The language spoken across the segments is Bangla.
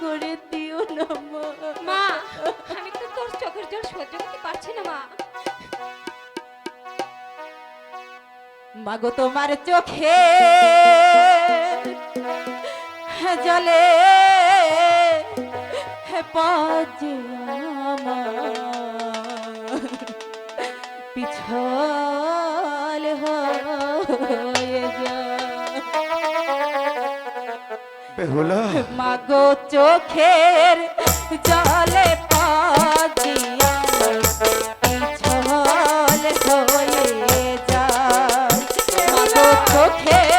করে দিও না মা। আমি তো তোর চোখের জল সহ্য করতে পারছি না মা। মাগো তোমার চোখে জলে পিছল হ বেহুলা মাগো চোখের জলে পাজিয়া পিছল হয়ে যায়। মাগো চোখের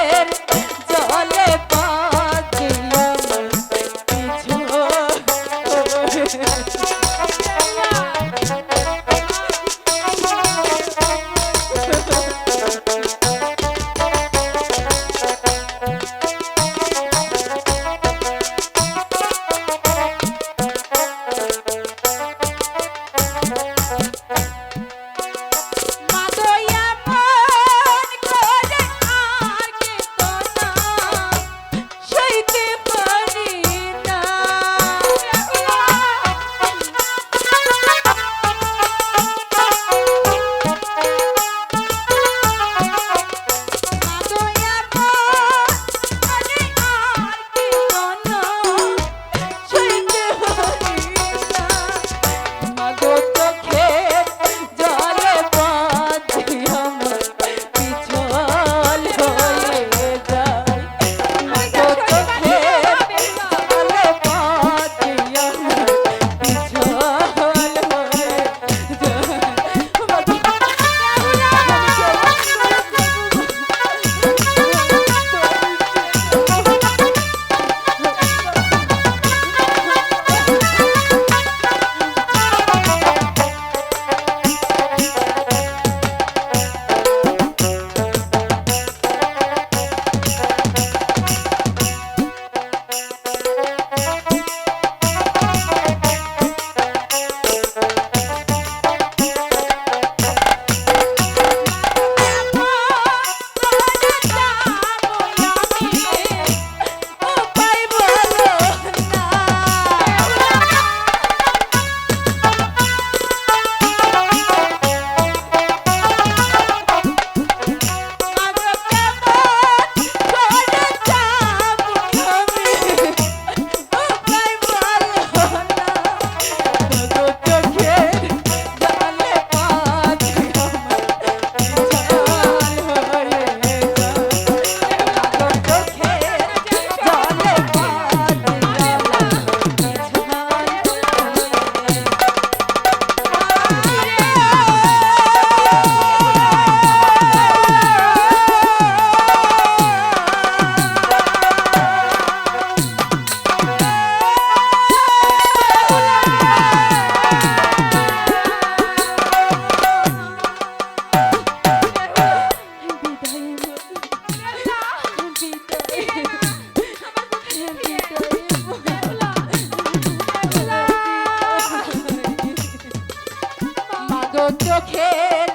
চোখের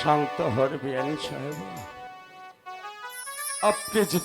শান্ত হর বিয়ানি সাহেব। আপনি যে